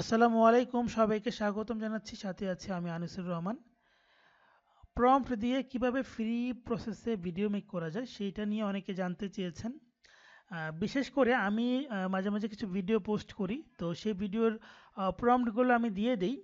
আসসালামু আলাইকুম, সবাইকে স্বাগতম জানাচ্ছি। সাথে আছে আমি আনিসুর রহমান। প্রম্পট দিয়ে কীভাবে ফ্রি প্রসেসে ভিডিও মেক করা যায় সেইটা নিয়ে অনেকে জানতে চেয়েছেন। বিশেষ করে আমি মাঝে মাঝে কিছু ভিডিও পোস্ট করি। তো সেই ভিডিওর প্রম্পটগুলো আমি দিয়ে দিই।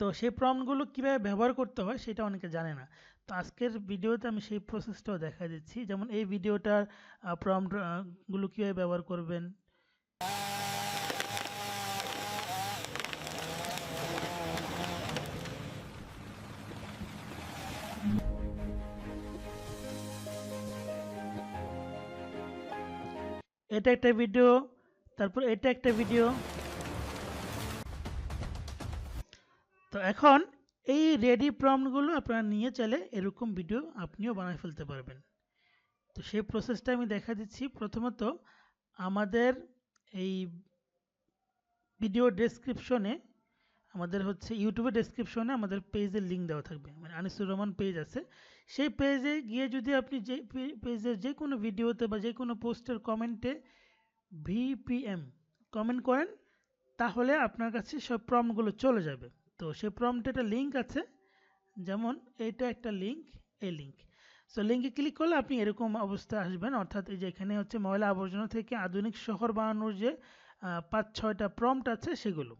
তো সেই প্রম্পটগুলো কীভাবে ব্যবহার করতে হয় সেটা অনেকে জানে না। তো আজকের ভিডিওতে আমি সেই প্রসেসটাও দেখা দিচ্ছি। যেমন এই ভিডিওটার প্রম্পটগুলো কীভাবে ব্যবহার করবেন? এটা একটা ভিডিও তারপর এটা একটা ভিডিও তো এখন এই রেডি প্রম্পটগুলো আপনারা নিয়ে চলে এরকম ভিডিও আপনিও বানায় ফেলতে পারবেন। তো সেই প্রসেসটা আমি দেখা দিচ্ছি। প্রথমত আমাদের এই ভিডিও ডেসক্রিপশনে আমাদের হচ্ছে ইউটিউবের ডেসক্রিপশনে আমাদের পেজের লিঙ্ক দেওয়া থাকবে। মানে আনিসুর রহমান পেজ আছে। সেই পেজে গিয়ে যদি আপনি যে পেজের যে কোনো ভিডিওতে বা যে কোনো পোস্টের কমেন্টে ভিপিএম কমেন্ট করেন, তাহলে আপনার কাছে সব প্রম্পটগুলো চলে যাবে। তো সেই প্রম্পটে একটা লিঙ্ক আছে। যেমন এটা একটা লিঙ্ক এই লিঙ্ক সো লিঙ্কে ক্লিক করলে আপনি এরকম অবস্থায় আসবেন। অর্থাৎ এই যে এখানে হচ্ছে ময়লা আবর্জনা থেকে আধুনিক শহর বানানোর যে পাঁচ ছয়টা প্রম্পট আছে সেগুলো।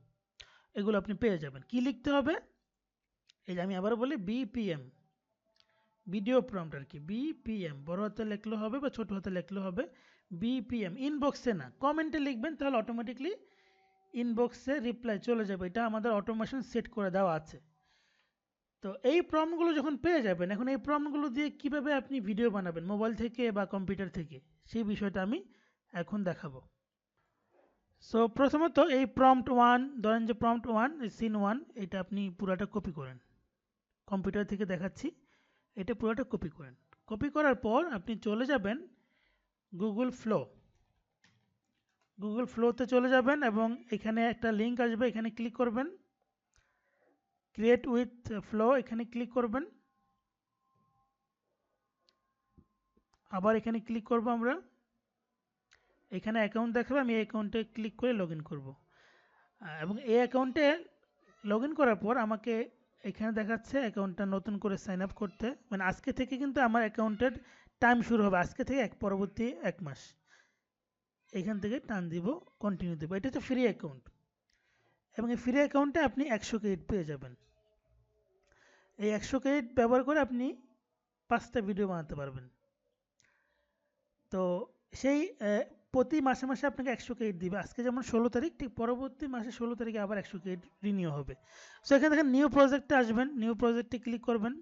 এগুলো আপনি পেয়ে যাবেন। কি লিখতে হবে? এই যে আমি আবার বলি বিপিএম ভিডিও প্রম্পট আর কি? বিপিএম বড় হাতে লিখলে হবে বা ছোট হাতে লিখলে হবে? বিপিএম ইনবক্সে না। কমেন্টে লিখবেন, তাহলে অটোমেটিকলি ইনবক্সে রিপ্লাই চলে যাবে। এটা আমাদের অটোমেশন সেট করে দেওয়া আছে। তো এই প্রমগুলো যখন পেয়ে যাবেন, এখন এই প্রমগুলো দিয়ে কীভাবে আপনি ভিডিও বানাবেন? মোবাইল থেকে বা কম্পিউটার থেকে? সেই বিষয়টা আমি এখন দেখাবো। সো প্রথমত এই প্রম্পট ওয়ান ধরেন যে প্রম্পট ওয়ান সিন ওয়ান এটা আপনি পুরাটা কপি করেন। কম্পিউটার থেকে দেখাচ্ছি, এটা পুরোটা কপি করেন। কপি করার পর আপনি চলে যাবেন গুগল ফ্লো গুগল ফ্লোতে চলে যাবেন এবং এখানে একটা লিঙ্ক আসবে, এখানে ক্লিক করবেন। ক্রিয়েট উইথ ফ্লো এখানে ক্লিক করবেন। আবার এখানে ক্লিক করব আমরা। এখানে অ্যাকাউন্ট দেখাবে, আমি এই অ্যাকাউন্টে ক্লিক করে লগ ইন করব এবং এই অ্যাকাউন্টে লগ ইন করার পর আমাকে এখানে দেখাচ্ছে অ্যাকাউন্টটা নতুন করে সাইন আপ করতে। মানে আজকে থেকে কিন্তু আমার অ্যাকাউন্টের টাইম শুরু হবে, আজকে থেকে এক, পরবর্তী এক মাস। এখান থেকে টান দিব কন্টিনিউ দেবো। এটা হচ্ছে ফ্রি অ্যাকাউন্ট এবং এই ফ্রি অ্যাকাউন্টে আপনি একশো ক্রেডিট পেয়ে যাবেন। এই একশো ক্রেডিট ব্যবহার করে আপনি পাঁচটা ভিডিও বানাতে পারবেন। তো সেই প্রতি মাসে মাসে আপনাকে একশো ক্রেডিট দিবে। আজকে যেমন ষোলো তারিখ, ঠিক পরবর্তী মাসে ষোলো তারিখে আবার একশো ক্রেডিট রিনিউ হবে। সো এখানে দেখেন নিউ প্রজেক্টে আসবেন। নিউ প্রজেক্টে ক্লিক করবেন।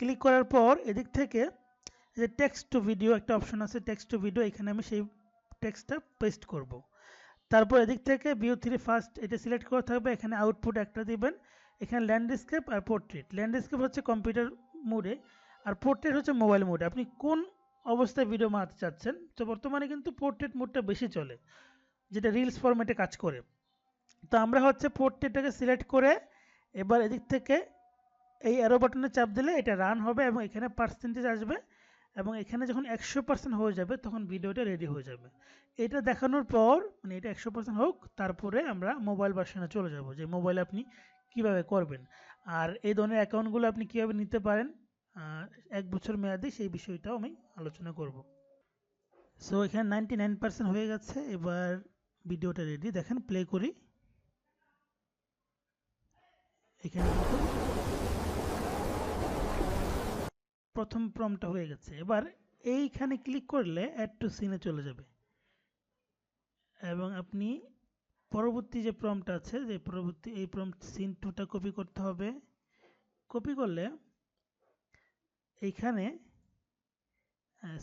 ক্লিক করার পর এদিক থেকে যে টেক্সট টু ভিডিও একটা অপশন আছে টেক্সট টু ভিডিও এখানে আমি সেই টেক্সটটা পেস্ট করব। তারপর এদিক থেকে ভিউ থ্রি ফার্স্ট এটা সিলেক্ট করা থাকবে। এখানে আউটপুট একটা দিবেন। এখানে ল্যান্ডস্কেপ আর পোর্ট্রেট ল্যান্ডস্কেপ হচ্ছে কম্পিউটার মোডে আর পোর্ট্রেট হচ্ছে মোবাইল মোডে আপনি কোন অবস্থায় ভিডিও বানাতে চাচ্ছেন, তো বর্তমানে কিন্তু পোর্ট্রেট মোডটা বেশি চলে, যেটা রিলস ফরম্যাটে কাজ করে। তো আমরা হচ্ছে পোর্ট্রেটটাকে সিলেক্ট করে এবার এদিক থেকে এই অ্যারো বাটনে চাপ দিলে এটা রান হবে এবং এখানে পার্সেন্টেজ আসবে এবং এখানে যখন একশো পার্সেন্ট হয়ে যাবে, তখন ভিডিওটা রেডি হয়ে যাবে। এটা দেখানোর পর মানে এটা একশো পার্সেন্ট হোক, তারপরে আমরা মোবাইল ভার্সনে চলে যাব যে মোবাইলে আপনি কীভাবে করবেন। আর এই ধরনের অ্যাকাউন্টগুলো আপনি কীভাবে নিতে পারেন এক বছর মেয়াদে সেই বিষয়টাও আমি আলোচনা করব। সো এখানে নাইনটি নাইন পার্সেন্ট হয়ে গেছে। এবার ভিডিওটা রেডি দেখেন প্লে করি। এখানে প্রথম প্রমটা হয়ে গেছে। এবার এইখানে ক্লিক করলে অ্যাড টু সিনে চলে যাবে। এবং আপনি পরবর্তী যে প্রমটা আছে, যে পরবর্তী এই প্রম্পট সিন টুটা কপি করতে হবে। কপি করলে এইখানে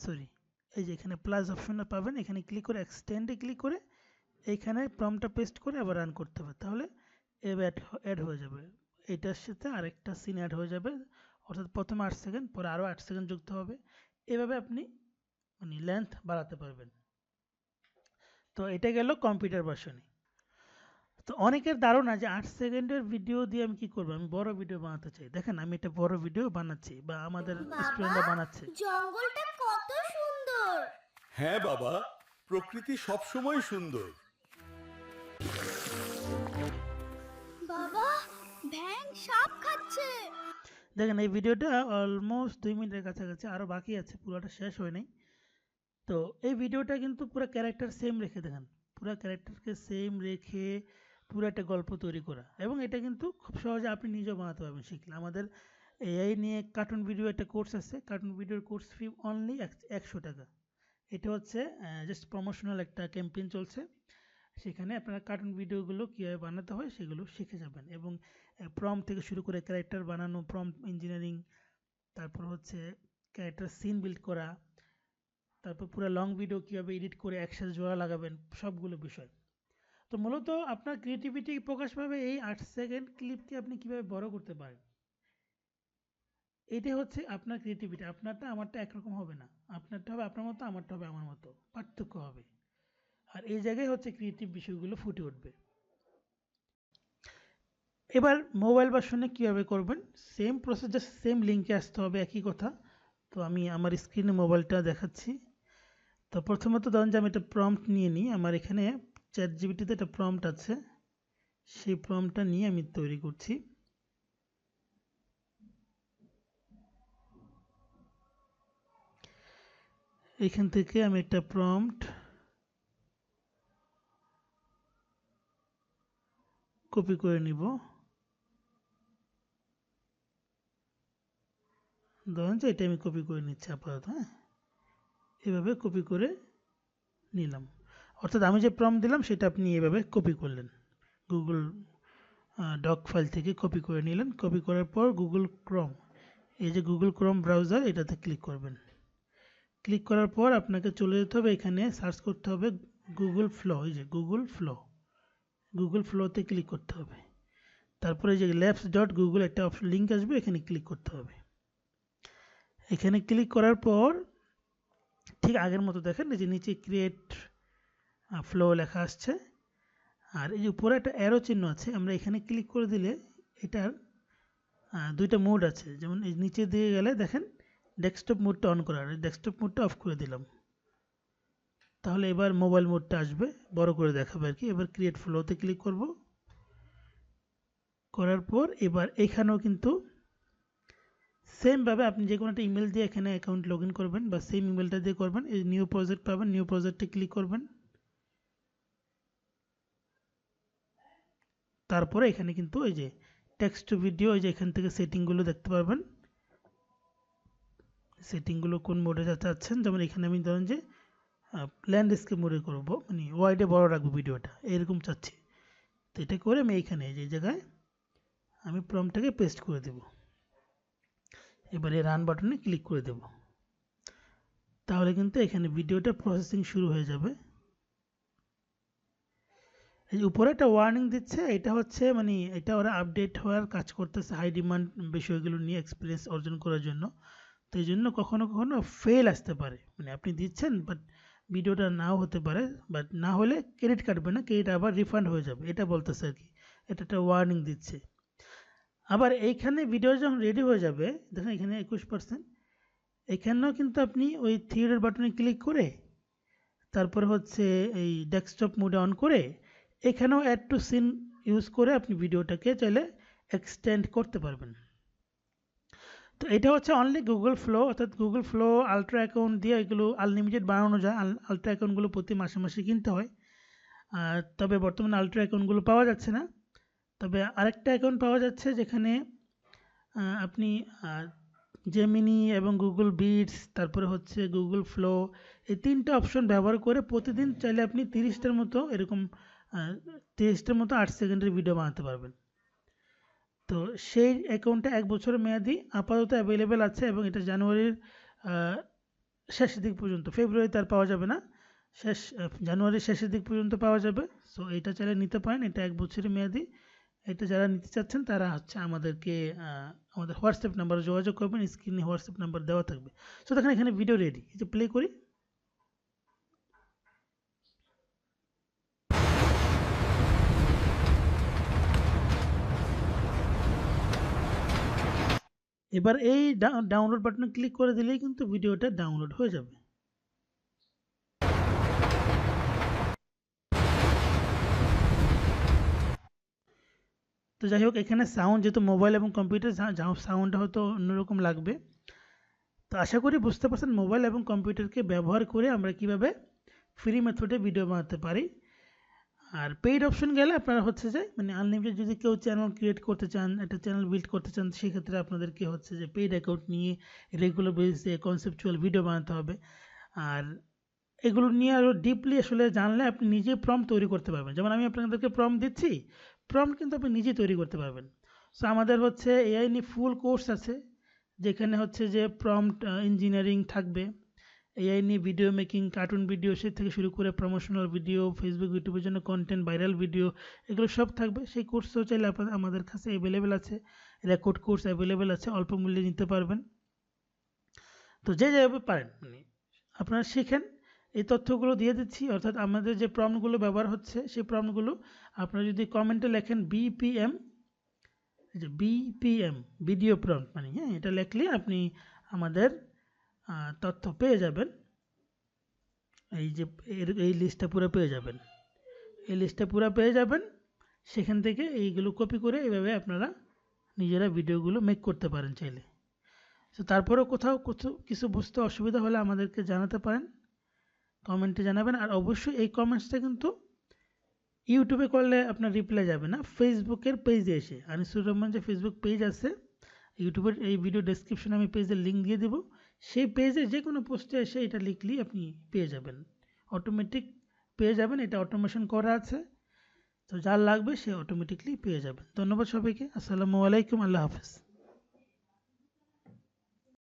সরি এই যে এখানে প্লাস অপশনটা পাবেন, এখানে ক্লিক করে এক্সটেন্ডে ক্লিক করে এইখানে প্রমটা পেস্ট করে আবার রান করতে হবে। তাহলে এবার অ্যাড হয়ে যাবে। এটার সাথে আরেকটা সিন অ্যাড হয়ে যাবে। অর্থাৎ প্রথমে আট সেকেন্ড পরে আরও আট সেকেন্ড যুক্ত হবে। এভাবে আপনি মানে লেন্থ বাড়াতে পারবেন। তো এটা গেল কম্পিউটার ভার্সনে তো অনেকের ধারণা যে আট সেকেন্ডের ভিডিও দিয়ে আমি কি করব? আমি বড় ভিডিও বানাতে চাই। দেখেন আমি একটা বড় ভিডিও বানাচ্ছি বা আমাদের স্টুডেন্টরা বানাচ্ছে। জঙ্গলটা কত সুন্দর! হ্যাঁ বাবা প্রকৃতি সবসময় সুন্দর। ভ্যাং সাপ খাচ্ছে! দেখেন এই ভিডিওটা অলমোস্ট দুই মিনিটের কাছাকাছি আরও বাকি আছে পুরোটা শেষ হয় নাই। তো এই ভিডিওটা কিন্তু পুরো ক্যারেক্টার সেম রেখে দেখেন। পুরো ক্যারেক্টারকে সেম রেখে পুরো একটা গল্প তৈরি করা। এবং এটা কিন্তু খুব সহজে আপনি নিজেও বানাতে পারবেন শিখলে। আমাদের এআই নিয়ে কার্টুন ভিডিও একটা কোর্স আছে। কার্টুন ভিডিওর কোর্স ফি অনলি একশো টাকা। এটা হচ্ছে জাস্ট প্রমোশনাল একটা ক্যাম্পেইন চলছে। সেখানে আপনারা কার্টুন ভিডিওগুলো কীভাবে বানাতে হয় সেগুলো শিখে যাবেন। এবং প্রম থেকে শুরু করে ক্যারেক্টার বানানো প্রম ইঞ্জিনিয়ারিং তারপর হচ্ছে ক্যারেক্টার সিন বিল্ড করা, তারপর পুরো লং ভিডিও কীভাবে এডিট করে একসাথে জোড়া লাগাবেন, সবগুলো বিষয়। তো মূলত আপনার ক্রিয়েটিভিটি প্রকাশ পাবে এই আট সেকেন্ড ক্লিপকে আপনি কীভাবে বড় করতে পারেন। এটাই হচ্ছে আপনার ক্রিয়েটিভিটি আপনারটা আমারটা একরকম হবে না। আপনারটা হবে আপনার মতো, আমারটা হবে আমার মতো। পার্থক্য হবে। আর এই জায়গায় হচ্ছে ক্রিয়েটিভ বিষয়গুলো ফুটে উঠবে। এবার মোবাইল ভার্সনে কীভাবে করবেন? সেম প্রসেস জাস্ট সেম লিঙ্কে আসতে হবে, একই কথা। তো আমি আমার স্ক্রিনে মোবাইলটা দেখাচ্ছি। তো প্রথমত ধরুন যে আমি একটা প্রম্পট নিয়ে নিই। আমার এখানে চ্যাট জিবিটিতে একটা প্রম্পট আছে। সেই প্রম্পটটা নিয়ে আমি তৈরি করছি। এখান থেকে আমি একটা প্রম্পট কপি করে নিব। ধরেন যে এটা আমি কপি করে নিচ্ছি আপাতত হ্যাঁ? এভাবে কপি করে নিলাম। অর্থাৎ আমি যে প্রম দিলাম, সেটা আপনি এভাবে কপি করলেন। গুগল ডক ফাইল থেকে কপি করে নিলেন। কপি করার পর গুগল ক্রম এই যে গুগল ক্রম ব্রাউজার এটাতে ক্লিক করবেন। ক্লিক করার পর আপনাকে চলে যেতে হবে, এখানে সার্চ করতে হবে গুগল ফ্লো এই যে গুগল ফ্লো গুগল ফ্লোতে ক্লিক করতে হবে। তারপরে যে ল্যাবস ডট গুগল একটা অপশন লিঙ্ক আসবে, এখানে ক্লিক করতে হবে। এখানে ক্লিক করার পর, ঠিক আগের মতো দেখেন যে নিচে ক্রিয়েট ফ্লো লেখা আসছে। আর এই যে উপরে একটা অ্যারো চিহ্ন আছে, আমরা এখানে ক্লিক করে দিলে এটার দুইটা মোড আছে। যেমন এই নিচে দিয়ে গেলে দেখেন ডেস্কটপ মোডটা অন করা ডেস্কটপ মোডটা অফ করে দিলাম। তাহলে এবার মোবাইল মোডটা আসবে, বড় করে দেখাবে আর কি। এবার ক্রিয়েট ফ্লোতে ক্লিক করব। করার পর এবার এখানেও কিন্তু সেমভাবে আপনি যে কোনো একটা ইমেল দিয়ে এখানে অ্যাকাউন্ট লগ ইন করবেন বা সেম ইমেলটা দিয়ে করবেন। এই নিউ প্রজেক্ট পাবেন নিউ প্রজেক্টে ক্লিক করবেন। তারপরে এখানে কিন্তু এই যে টেক্সট টু ভিডিও এই যে এখান থেকে সেটিংগুলো দেখতে পারবেন। সেটিংগুলো কোন মোডে চাচ্ছেন, যেমন এখানে আমি ধরেন যে ল্যান্ডস্কেপ মোডে করব মানে ওয়াইডে বড় রাখব ভিডিওটা এরকম চাচ্ছি। তো এটা করে আমি এইখানে যে জায়গায় আমি প্রমটাকে পেস্ট করে দেব। এবারে রান বাটনে ক্লিক করে দেব। তাহলে কিন্তু এখানে ভিডিওটা প্রসেসিং শুরু হয়ে যাবে। এই উপরে একটা ওয়ার্নিং দিচ্ছে, এটা হচ্ছে মানে এটা ওরা আপডেট হওয়ার কাজ করতেছে হাই ডিমান্ড বিষয়গুলো নিয়ে এক্সপিরিয়েন্স অর্জন করার জন্য। তো এই জন্য কখনো কখনো ফেল আসতে পারে। মানে আপনি দিচ্ছেন বাট ভিডিওটা নাও হতে পারে বাট না হলে ক্রেডিট কাটবে না ক্রেডিট আবার রিফান্ড হয়ে যাবে, এটা বলতেছে আর কি। এটা একটা ওয়ার্নিং দিচ্ছে। আবার এইখানে ভিডিও যখন রেডি হয়ে যাবে, দেখেন এখানে একুশ পার্সেন্ট এখানেও কিন্তু আপনি ওই থিয়েটার বাটনে ক্লিক করে, তারপর হচ্ছে এই ডেস্কটপ মোডে অন করে এখানেও অ্যাড টু সিন ইউজ করে আপনি ভিডিওটাকে চাইলে এক্সটেন্ড করতে পারবেন। তো এটা হচ্ছে অনলি গুগল ফ্লো অর্থাৎ গুগল ফ্লো আলট্রা অ্যাকাউন্ট দিয়ে এগুলো আনলিমিটেড বানানো যায়। আলট্রা অ্যাকাউন্টগুলো প্রতি মাসে মাসে কিনতে হয়। তবে বর্তমানে আলট্রা অ্যাকাউন্টগুলো পাওয়া যাচ্ছে না। তবে আরেকটা অ্যাকাউন্ট পাওয়া যাচ্ছে যেখানে আপনি জেমিনি এবং গুগল বিটস তারপরে হচ্ছে গুগল ফ্লো এই তিনটা অপশন ব্যবহার করে প্রতিদিন চাইলে আপনি তিরিশটার মতো এরকম তিরিশটার মতো আট সেকেন্ডের ভিডিও বানাতে পারবেন। তো সেই অ্যাকাউন্টটা এক বছরের মেয়াদি আপাতত অ্যাভেলেবেল আছে এবং এটা জানুয়ারির শেষের দিক পর্যন্ত। ফেব্রুয়ারিতে আর পাওয়া যাবে না, শেষ জানুয়ারির শেষের দিক পর্যন্ত পাওয়া যাবে। সো এটা চাইলে নিতে পারেন, এটা এক বছরের মেয়াদি। এটা যারা নিতে চাচ্ছেন, তারা হচ্ছে আমাদেরকে আমাদের হোয়াটসঅ্যাপ নাম্বারে যোগাযোগ করবেন স্ক্রিনে হোয়াটসঅ্যাপ নাম্বার দেওয়া থাকবে। সো দেখেন এখানে ভিডিও রেডি এই যে প্লে করি। এবার এই ডাউনলোড বাটনে ক্লিক করে দিলেই কিন্তু ভিডিওটা ডাউনলোড হয়ে যাবে। তো যাই হোক, এখানে সাউন্ড যেহেতু মোবাইল এবং কম্পিউটার সাউন্ডটা হয়তো অন্যরকম লাগবে। তো আশা করি বুঝতে পারছেন মোবাইল এবং কম্পিউটারকে ব্যবহার করে আমরা কীভাবে ফ্রি মেথডে ভিডিও বানাতে পারি। আর পেইড অপশন গেলে আপনারা হচ্ছে যে মানে আনলিমিটেড যদি কেউ চ্যানেল ক্রিয়েট করতে চান, একটা চ্যানেল বিল্ড করতে চান, সেক্ষেত্রে আপনাদেরকে হচ্ছে যে পেইড অ্যাকাউন্ট নিয়ে রেগুলার বেসিসে কনসেপচুয়াল ভিডিও বানাতে হবে। আর এগুলো নিয়ে আরও ডিপলি আসলে জানলে আপনি নিজে প্রম তৈরি করতে পারবেন। যেমন আমি আপনাদেরকে প্রম দিচ্ছি প্রম কিন্তু আপনি নিজেই তৈরি করতে পারবেন। সো আমাদের হচ্ছে এআই নিয়ে ফুল কোর্স আছে, যেখানে হচ্ছে যে প্রম্পট ইঞ্জিনিয়ারিং থাকবে। এআই নিয়ে ভিডিও মেকিং কার্টুন ভিডিও সে থেকে শুরু করে প্রমোশনাল ভিডিও ফেসবুক ইউটিউবের জন্য কন্টেন্ট ভাইরাল ভিডিও এগুলো সব থাকবে। সেই কোর্সও চাইলে আপনাদের, আমাদের কাছে অ্যাভেলেবেল আছে। রেকর্ড কোর্স অ্যাভেলেবেল আছে, অল্প মূল্যে নিতে পারবেন। তো যে যেভাবে পারেন মানে আপনারা শিখেন, এই তথ্যগুলো দিয়ে দিচ্ছি। অর্থাৎ আমাদের যে প্রম্পটগুলো ব্যবহার হচ্ছে, সেই প্রম্পটগুলো আপনারা যদি কমেন্টে লেখেন বিপিএম বিপিএম ভিডিও প্রম্পট মানে হ্যাঁ এটা লেখলে আপনি আমাদের তথ্য পেয়ে যাবেন। এই যে এর, এই লিস্টটা পুরো পেয়ে যাবেন। এই লিস্টটা পুরো পেয়ে যাবেন। সেখান থেকে এইগুলো কপি করে এভাবে আপনারা নিজেরা ভিডিওগুলো মেক করতে পারেন চাইলে। তো তারপরেও কোথাও কোথাও কিছু বুঝতে অসুবিধা হলে আমাদেরকে জানাতে পারেন কমেন্টে জানাবেন। আর অবশ্যই এই কমেন্টসটা কিন্তু ইউটিউবে করলে আপনার রিপ্লাই যাবে না। ফেসবুকের পেজে এসে, আনিসুর রহমান যে ফেসবুক পেজ আছে ইউটিউবের এই ভিডিও ডেসক্রিপশনে আমি পেজের লিঙ্ক দিয়ে দেবো। সেই পেজে যে কোনো পোস্টে এসে এটা লিখলেই আপনি পেয়ে যাবেন। অটোমেটিক পেয়ে যাবেন, এটা অটোমেশন করা আছে। তো যার লাগবে সে অটোমেটিকলি পেয়ে যাবেন। ধন্যবাদ সবাইকে। আসসালামু আলাইকুম, আল্লাহ হাফেজ।